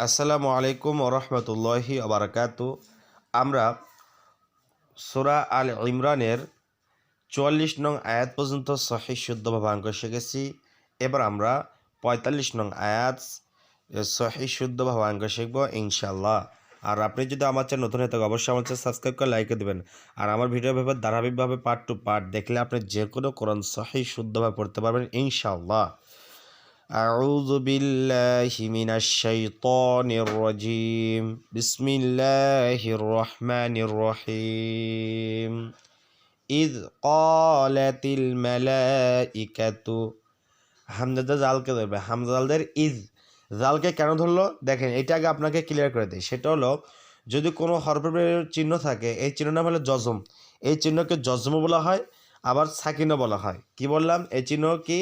আসসালামু আলাইকুম ওরহমতুল্লাহি আবরকাতু আমরা সোরা আল ইমরানের চুয়াল্লিশ নং আয়াত পর্যন্ত সহি শুদ্ধভাবে অঙ্ক শিখেছি। এবার আমরা পঁয়তাল্লিশ নং আয়াত সহি শুদ্ধভাবে অঙ্ক শিখব ইনশাল্লাহ আর আপনি যদি আমার চ্যানেল নতুন হয়ে থাকে অবশ্যই আমার চ্যানেল সাবস্ক্রাইব করে লাইক দেবেন। আর আমার ভিডিও ভেবে ধারাবাহিকভাবে পার্ট টু পার্ট দেখলে আপনি যে কোনো কোরআন সহি শুদ্ধভাবে পড়তে পারবেন ইনশাল্লাহ أعوذ بالله من الشيطان الرجيم بسم الله الرحمن الرحيم إذ قالت الملائكة হামজাদা জালকে ধরবে হামজালদের ইজ জালকে কেন ধরলো দেখেন এটা আগে আপনাকে ক্লিয়ার করে দিই সেটা হলো যদি কোনো হরফের চিহ্ন থাকে এই চিহ্ন নাম হলো জজম এই চিহ্নকে জজম বলা হয় আবার সাকিনও বলা হয় কি বললাম এই চিহ্ন কি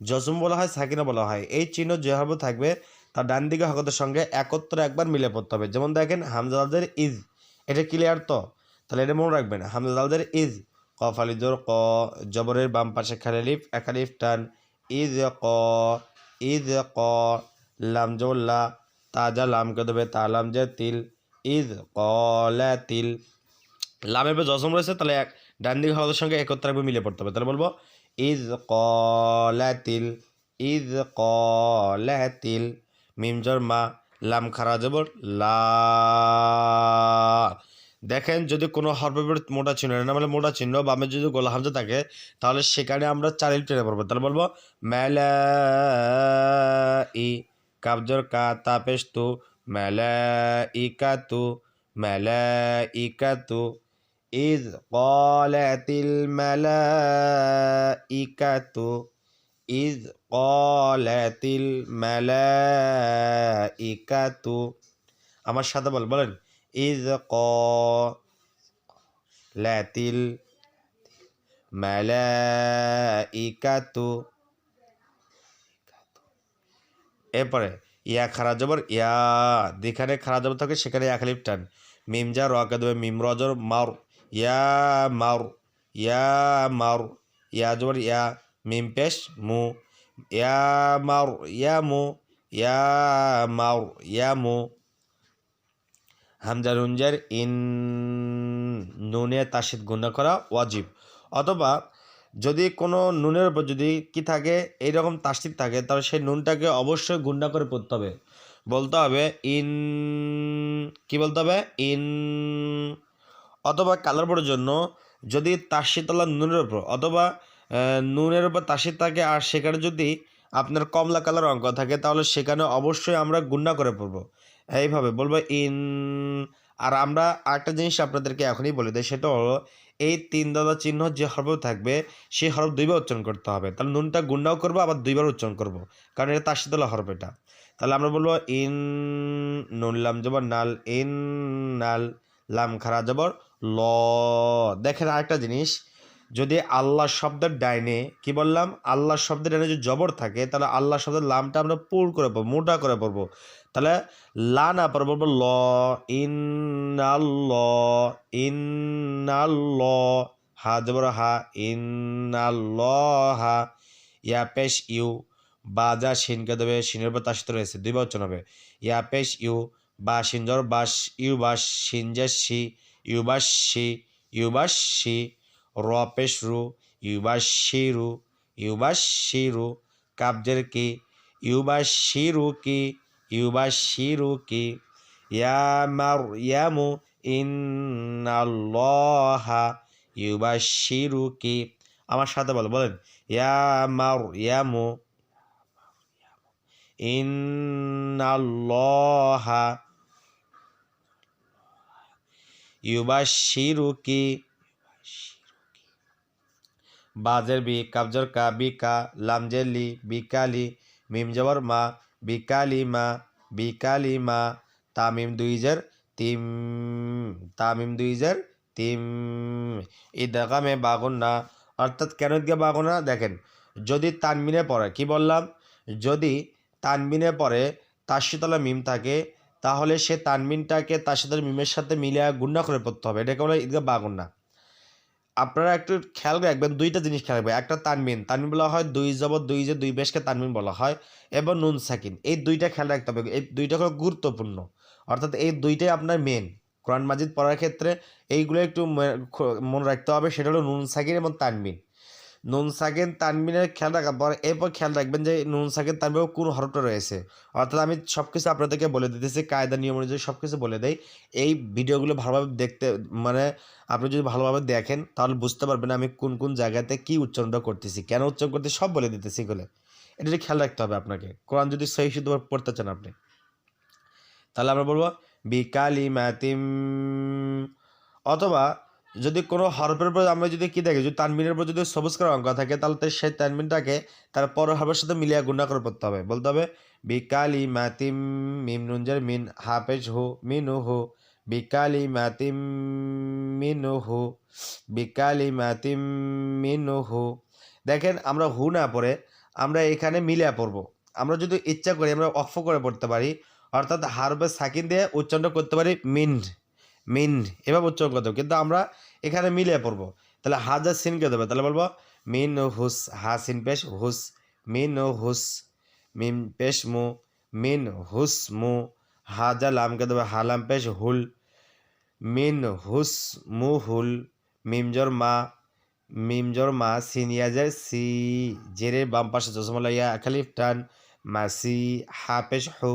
জজম বলা হয়, সাকিনা বলা হয়। এই চিহ্ন যেভাবে থাকবে, তার ডান দিকে হকতের সঙ্গে একত্রে একবার মিলে পড়তে হবে। যেমন দেখেন হামজাদের ইজ, এটা ক্লিয়ার তো? তাহলে এটা মনে রাখবেন হামজাদের ইজ কফ আলিজোর ক, জবরের বাম পাশে খালিফ, একালিফ টান, ইজ, ক ইজ, ক, লাম জোল্লা তাজা লামকে দেবে তালাম যে তিল, ইজ কলা তিল। লামের পর জজম রয়েছে, তাহলে এক ডান দিকে সঙ্গে একত্রে একবার মিলে পড়তে হবে। তাহলে বলব ইজ কলাতিল ইজ কলাতিল মিমজর মা লাম খারা জবর লা দেখেন যদি কোনো হরফের মোটা চিহ্ন না বলে মোটা চিহ্ন বামে যদি গোলা হামজা থাকে, তাহলে সেখানে আমরা চারিল টেনে পড়ব। তাহলে বলব মেলা ই কাবজর কা তাপেশ তু ই কা তু মেলা ই কা তু إذ قالت الملائكة إذ قالت الملائكة আমার সাথে বল বলেন ইজ قالت الملائكة এরপরে ইয়া খারা জবর ইয়া যেখানে খারা জবর থাকে সেখানে এক লিপ টান মিম যা রকে দেবে মিম রজর মার ইয়া মার ইয়া মার ইয়া জবর ইয়া মিম পেশ মু ইয়া মার ইয়া মু ইয়া মার ইয়া মু হামজা রুঞ্জার ইন নুনে তাসিদ গুণা করা ওয়াজিব অথবা যদি কোনো নুনের উপর যদি কি থাকে এইরকম তাসিদ থাকে তাহলে সেই নুনটাকে অবশ্যই গুন্ডা করে পড়তে হবে বলতে হবে ইন কি বলতে হবে ইন অথবা কালার বোর্ডের জন্য যদি তাসিতলা নুনের উপর, অথবা নুনের উপর তাসিদ থাকে আর সেখানে যদি আপনার কমলা কালার অঙ্ক থাকে, তাহলে সেখানে অবশ্যই আমরা গুন্ডা করে পড়ব। এইভাবে বলব ইন, আর আমরা আরেকটা জিনিস আপনাদেরকে এখনই বলে দিই, সেটা হলো এই তিন দাদা চিহ্ন যে হরফ থাকবে, সেই হরফ দুইবার উচ্চারণ করতে হবে। তাহলে নুনটা গুন্ডাও করব, আবার দুইবার উচ্চারণ করব, কারণ এটা তাসিতলা হরফ এটা। তাহলে আমরা বলব ইন, নুন লাম জবর, নাল ইন, নাল লাম খারা জবর ল। দেখেন আরেকটা জিনিস, যদি আল্লাহ শব্দের ডাইনে, কি বললাম? আল্লাহ শব্দের ডাইনে যদি জবর থাকে, তাহলে আল্লাহ শব্দের লামটা আমরা পুর করে পড়ব, মোটা করে পড়ব। তাহলে লা না পড়ব বলব ল। ইন ল ইন ল হা জবর, হা ইন হা ইয়া পেশ, ইউ, বা যা শিনকে দেবে শিনের উপর তাসিত রয়েছে, দুই বচন হবে। ইয়া পেশ, ইউ, বা সিনজর বাস ইউ বাস সিনজের সি ইউ বাস সি ইউ বাস সি র পেশ রু ইউ বাস সি রু ইউ বাস সি রু কাবজের কি ইউ বাস সি রু কি ইউ বাস সি রু কি ইয়া মার, ইয়ামু আমার সাথে বলো, বলেন, ইয়া মার, ইয়ামু ইন্নাল্লাহা ইউবাশিরুকি। বাজের বি, কাবজর কা বিকা লামজের লি বিকালি মিম জবর মা বিকালি মা বিকালি মা, তামিম দুইজের তিম, তামিম দুই দুইজের তিম। ইদাগামে বাগুন্না, অর্থাৎ কেন গিয়ে বাগুনা দেখেন, যদি তানমিনে পড়ে, কি বললাম? যদি তানমিনে পরে তাসিতলা মিম থাকে তাহলে সে তানমিনটাকে তার সাথে মিমের সাথে মিলে গুন্না করে পড়তে হবে। এটাকে বলে ঈদগাহ বা বাগুন্না। আপনারা একটু খেয়াল রাখবেন দুইটা জিনিস খেয়াল রাখবেন। একটা তানমিন। তানমিন বলা হয় দুই জবর দুই যে দুই বেশকে তানমিন বলা হয়। এবং নুন সাকিন। এই দুইটা খেয়াল রাখতে হবে। এই দুইটা হলো গুরুত্বপূর্ণ। অর্থাৎ এই দুইটাই আপনার মেন কোরআন মাজিদ পড়ার ক্ষেত্রে এইগুলো একটু মনে রাখতে হবে। সেটা হলো নুন সাকিন এবং তানমিন। নুন সাকিন তানমিনের খেয়াল পর এরপর খেয়াল রাখবেন যে নুন সাকিন তানমিনের কোন হরফটা রয়েছে। অর্থাৎ আমি সব কিছু আপনাদেরকে বলে দিতেছি, কায়দা নিয়ম অনুযায়ী সব কিছু বলে দেই। এই ভিডিওগুলো ভালোভাবে দেখতে মানে আপনি যদি ভালোভাবে দেখেন, তাহলে বুঝতে পারবেন আমি কোন কোন জায়গাতে কি উচ্চারণটা করতেছি, কেন উচ্চারণ করতে সব বলে দিতেছি এগুলো। এটা খেয়াল রাখতে হবে আপনাকে। কোরআন যদি সহি শুদ্ধ পড়তে চান আপনি। তাহলে আমরা বলব বিকালি ম্যাতিম অথবা যদি কোনো হরফের উপর আমরা যদি কি দেখি, যদি তানমিনের উপর যদি সবুজ করা অঙ্ক থাকে, তাহলে তো সেই তানমিনটাকে তার পর হরফের সাথে মিলিয়ে গুণা করে পড়তে হবে। বলতে হবে বিকালি মাতিম মিম নুনজার মিন হাফেজ হু, মিনু হু বিকালি মাতিম মিনু হু বিকালি মাতিম মিনু হু। দেখেন, আমরা হু না পড়ে আমরা এখানে মিলিয়ে পড়ব। আমরা যদি ইচ্ছা করি আমরা অফ করে পড়তে পারি, অর্থাৎ হারবে সাকিন দিয়ে উচ্চারণ করতে পারি মিন মিন, এভাবে উচ্চারণ করতে কিন্তু আমরা এখানে মিলে পড়ব। তাহলে হাজার সিনকে দেবে। তাহলে বলব, মিন হুস, হা সিন পেশ হুস, মিন হুস, মিম পেশ মু, মিন হুস মু হাজা লামকে দেবে হালাম পেশ হুল, মিন হুস মু হুল মিমজর মা মিমজর মা সিনিয়াজের সি জেরের বাম পাশে জসমলা ইয়া খালিফ টান মাসি হাফেজ হু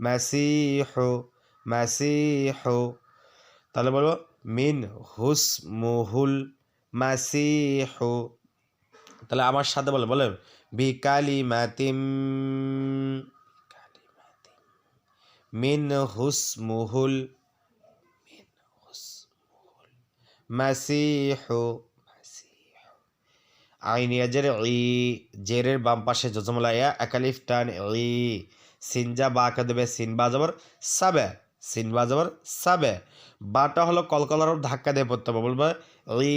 মাসি হু মাসি হু তাহলে বলব, মিন হুস মুহুল মাসি হু তাহলে আমার সাথে বলে বলে। বিকালি মাতিম মিন হুস মুহুল মাসিহু। আইন ইয়াজের ই, জেরের বাম পাশে জজমলা ইয়া একালিফ টান ই সিনজা বাকে দেবে, সিন বাজাবার সাবে। সিন বাজাবার সাবে। বাটা হলো কলকলার ধাক্কা দিয়ে পড়তে হবে, বলবে ই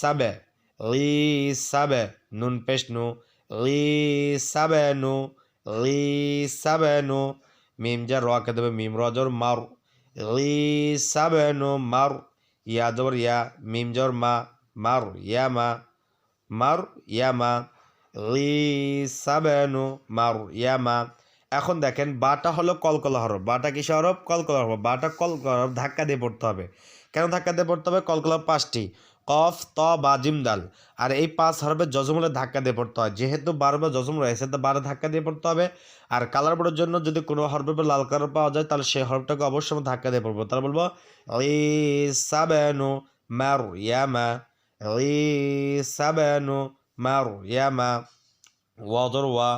সাবে ই সাবে, নুন পেশ নু ই সাবে নু ই সাবে নু, মিম যা রকে দেবে, মিম রজর মার ই সাবে নু মার, ইয়া জবর ইয়া, মিম জর মা, মার, ইয়া মা, মার ইয়ামা সাবেনু মার ইয়ামা এখন দেখেন, বাটা হলো কলকলা হরফ। বাটা কিসে হরফ? কলকলা হরফ। বাটা কলকলা হরফ ধাক্কা দিয়ে পড়তে হবে। কেন ধাক্কা দিয়ে পড়তে হবে? কলকলা পাঁচটি। কফ, ত, বা, জিম, দাল। আর এই পাঁচ হরফের যজমূলে ধাক্কা দিয়ে পড়তে হয়। যেহেতু বারবার যজম রয়েছে তো বারো ধাক্কা দিয়ে পড়তে হবে। আর কালার বোর্ডের জন্য যদি কোনো হরফের উপর লাল কালার পাওয়া যায়, তাহলে সেই হরফটাকে অবশ্যই ধাক্কা দিয়ে পড়ব। তাহলে বলব ই সাবেনু মার ইয়ামা সাবানু মার ইয়ামা ওয়াদর ওয়া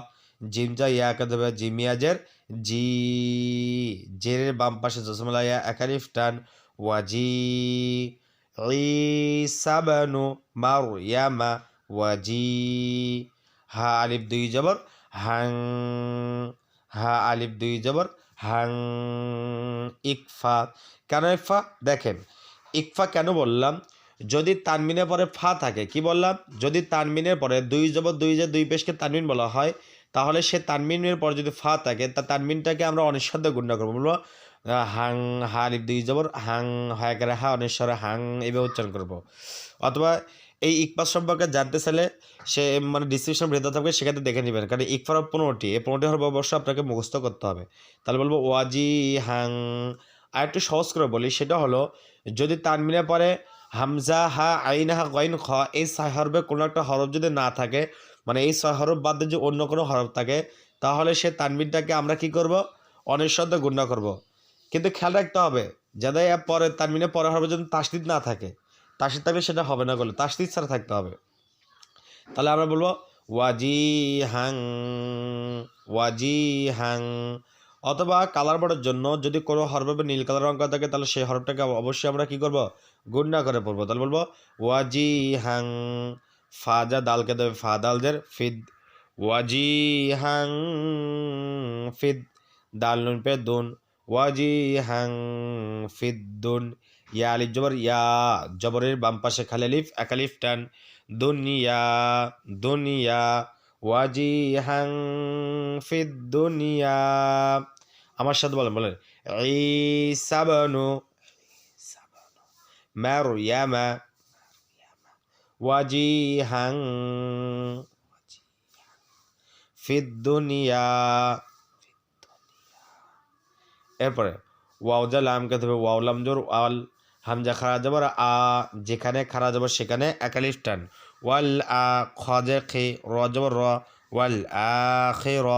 জিমজা ইয়াকে দেবে জিমিয়াজের জি, জেরের বাম পাশে জসমলা ইয়া একালিফ টান, ওয়াজি সাবানু মার ইয়ামা, ওয়াজি হা আলিফ দুই জবর, হাং হা আলিফ দুই জবর, হাং ইকফা, কেন ইকফা? দেখেন, ইকফা কেন বললাম? যদি তানমিনের পরে ফা থাকে, কি বললাম? যদি তানমিনের পরে দুই জবর দুই যে দুই পেশকে তানমিন বলা হয় তাহলে সে তানমিনের পর যদি ফা থাকে, তা তানমিনটাকে আমরা অনিঃশব্দে গুণনা করব। বলব হাং, হা, লিপ, দুই, জবর, হাং, হয়া করে হা অনিশ্বরে হাং এইভাবে উচ্চারণ করব। অথবা এই ইকফা সম্পর্কে জানতে চাইলে সে মানে ডিসক্রিপশন ভেতর থাকবে সেখানে দেখে নেবেন। কারণ ইকফার পনেরোটি, এই পনেরোটি হরফ অবশ্যই আপনাকে মুখস্থ করতে হবে। তাহলে বলব, ওয়াজি, হাং, আর একটু সহজ করে বলি, সেটা হলো, যদি তানমিনের পরে হামজা, হা, আইন, হা গইন খ, এই হরফে কোনো একটা হরফ যদি না থাকে মানে এই ছয় হরফ বাদ যদি অন্য কোনো হরফ থাকে, তাহলে সে তানমিনটাকে আমরা কি করব? অনিঃশব্দে গুণনা করব। কিন্তু খেয়াল রাখতে হবে যাতে পরে তানমিনের পরে হরফে যদি তাসদিদ না থাকে, তাসদিদ থাকলে সেটা হবে না বলে তাসদিদ ছাড়া থাকতে হবে। তাহলে আমরা বলব ওয়াজি হাং ওয়াজি হাং অথবা কালার বোর্ডের জন্য যদি কোনো হরফে নীল কালার অঙ্ক থাকে, তাহলে সেই হরফটাকে অবশ্যই আমরা কি করব? গুণনা করে পড়ব। তাহলে বলব ওয়াজি হাং ফাজা দালকে দেবে ফা দাল জের ফিদ ওয়াজি হাং ফিদ, দাল, নুন পে দুন ওয়াজি হাং ফিদ, দুন, ইয়া, আলিফ, জবর, ইয়া, জবরের বাম পাশে খালি আলিফ, এক আলিফ, টান দুনিয়া দুনিয়া ওয়াজি হাং ফিদ দুনিয়া আমার সাথে বলেন বলেন ঈসাবানু মারয়ামা ওয়াজিহাং ফিদ দুনিয়া এরপরে ওয়াউজা লামকে দেবে ওয়াউ লাম জোর, ওয়াল হামজা খারা যাবার আ, যেখানে খারা যাবার সেখানে একালিফ টান ওয়াল আ খজে খে, র যাবার র, ওয়াল আ, খে, র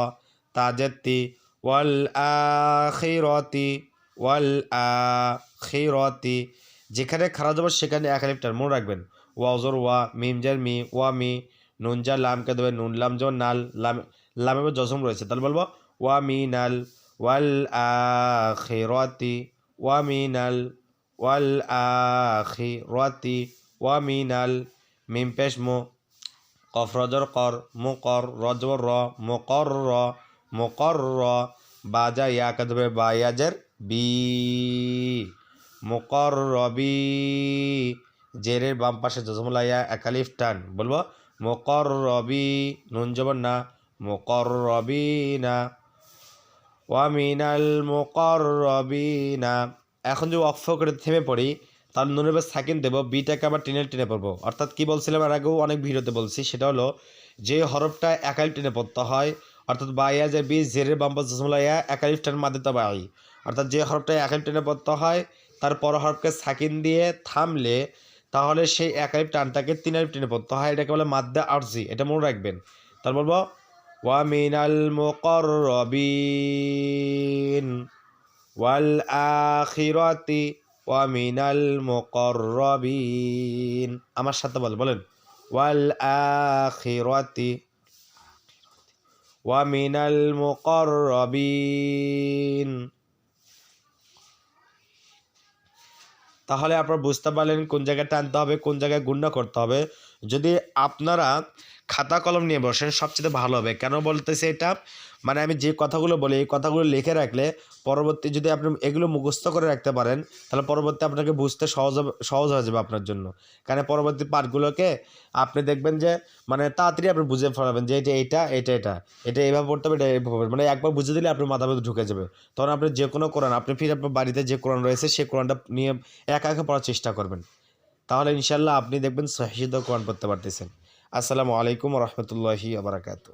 তাজেতি ওয়াল আ, খে রতি ওয়াল আ, খে রতি যেখানে খারা যাবার সেখানে একালিফ টান মনে রাখবেন ওয়াউজর ওয়া, মিম জার মি, ওয়া, মি, নুন জার লামকে দেবে নুন, লাম জোর নাল, লাম লামে জসম রয়েছে। তাহলে বলব, ওয়া, মি, নাল, ওয়াল, আখিরাতি, ওয়া মিনাল ওয়াল, আখিরাতি, ওয়া মিনাল মিম, পেশ, মো, কফ রজর কর মুকর রজর র মুকর র মুকর র বাজা ইয়া কাদবে বায়াজের বি মুকর রবি জেরের বাম পাশে জজমুলা একালিফ টান, বলব মুকর রবি নুন জবর না মুকর রবি না ওয়ামিনাল মুকররবিনা। এখন যে অক্ষ করে থেমে পড়ি, তার নুনের উপর সাকিন দেবো, বিটাকে আবার টেনে টেনে পড়ব। অর্থাৎ কি বলছিলাম আর আগেও অনেক ভিডিওতে বলছি, সেটা হলো যে হরফটা একালিফ টেনে পড়তে হয়, অর্থাৎ বাইয়া যে বি, জেরের বাম্পা জসমুলাইয়া একালিফ টেন মাদিতে বাই অর্থাৎ যে হরফটা একালিফ টেনে পড়তে হয়, তার পর হরফকে সাকিন দিয়ে থামলে তাহলে সেই এক আলিফ টান তিন আলিফ টেনে পড়তে হয়। এটাকে বলে মাদ্দা আরজি। এটা মনে রাখবেন। তার বলব ওয়ামিনাল মোকর ওয়াল আখিরাতি ওয়ামিনাল মোকর রবিন আমার সাথে বলে, বলেন, ওয়াল আখিরাতি ওয়ামিনাল মোকর তাহলে আপনারা বুঝতে পারলেন কোন জায়গায় টানতে হবে কোন জায়গায় গুন্ডা করতে হবে। যদি আপনারা খাতা কলম নিয়ে বসেন, সবচেয়ে ভালো হবে। কেন বলতেছে এটা? মানে আমি যে কথাগুলো বলি, এই কথাগুলো লিখে রাখলে পরবর্তী যদি আপনি এগুলো মুখস্থ করে রাখতে পারেন, তাহলে পরবর্তী আপনাকে বুঝতে সহজ সহজ হয়ে যাবে আপনার জন্য। কারণ পরবর্তী পার্টগুলোকে আপনি দেখবেন যে মানে তাড়াতাড়ি আপনি বুঝে ফেলাবেন যে, এটা এটা এটা এটা। এটা এইভাবে পড়তে হবে, এটা এইভাবে মানে একবার বুঝে দিলে আপনার মাথা মধ্যে ঢুকে যাবে। তখন আপনি যে কোনো কোরআন, আপনি ফিরে আপনার বাড়িতে যে কোরআন রয়েছে সেই কোরআনটা নিয়ে একা একা পড়ার চেষ্টা করবেন। তাহলে ইনশাল্লাহ আপনি দেখবেন সহিদ কোয়ান পড়তে পারতেছেন। আসসালামু আলাইকুম রহমতুল্লাহি আবরাকাতু